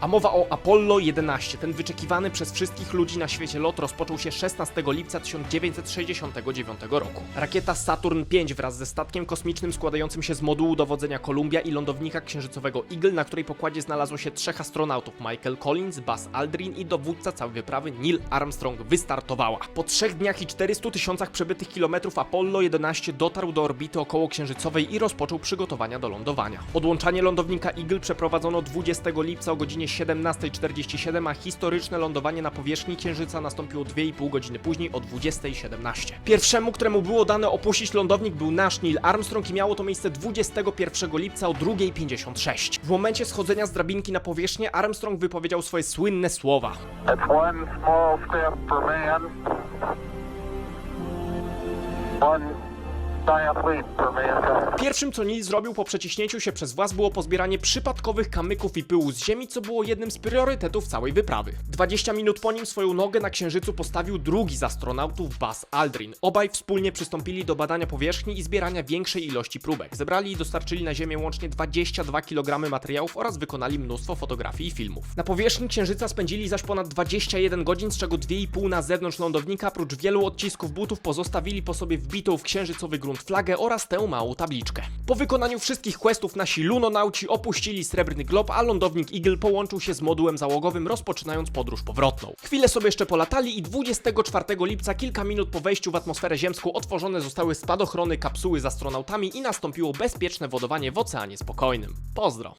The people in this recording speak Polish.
A mowa o Apollo 11. Ten wyczekiwany przez wszystkich ludzi na świecie lot rozpoczął się 16 lipca 1969 roku. Rakieta Saturn V wraz ze statkiem kosmicznym składającym się z modułu dowodzenia Columbia i lądownika księżycowego Eagle, na której pokładzie znalazło się trzech astronautów Michael Collins, Buzz Aldrin i dowódca całej wyprawy Neil Armstrong wystartowała. Po trzech dniach i 400 tysiącach przebytych kilometrów Apollo 11 dotarł do orbity okołoksiężycowej i rozpoczął przygotowania do lądowania. Odłączanie lądownika Eagle przeprowadzono 20 lipca o godzinie 17.47, a historyczne lądowanie na powierzchni Księżyca nastąpiło 2,5 godziny później o 20.17. Pierwszemu, któremu było dane opuścić lądownik był nasz Neil Armstrong i miało to miejsce 21 lipca o 2.56. W momencie schodzenia z drabinki na powierzchnię Armstrong wypowiedział swoje słynne słowa. One Pierwszym, co Neil zrobił po przeciśnięciu się przez włas, było pozbieranie przypadkowych kamyków i pyłu z ziemi, co było jednym z priorytetów całej wyprawy. 20 minut po nim swoją nogę na księżycu postawił drugi z astronautów, Buzz Aldrin. Obaj wspólnie przystąpili do badania powierzchni i zbierania większej ilości próbek. Zebrali i dostarczyli na Ziemię łącznie 22 kg materiałów oraz wykonali mnóstwo fotografii i filmów. Na powierzchni księżyca spędzili zaś ponad 21 godzin, z czego 2,5 na zewnątrz lądownika, prócz wielu odcisków butów pozostawili po sobie wbitą w księżycowy grunt flagę oraz tę małą tabliczkę. Po wykonaniu wszystkich questów nasi lunonauci opuścili Srebrny Glob, a lądownik Eagle połączył się z modułem załogowym, rozpoczynając podróż powrotną. Chwilę sobie jeszcze polatali i 24 lipca, kilka minut po wejściu w atmosferę ziemską, otworzone zostały spadochrony kapsuły z astronautami i nastąpiło bezpieczne wodowanie w Oceanie Spokojnym. Pozdro!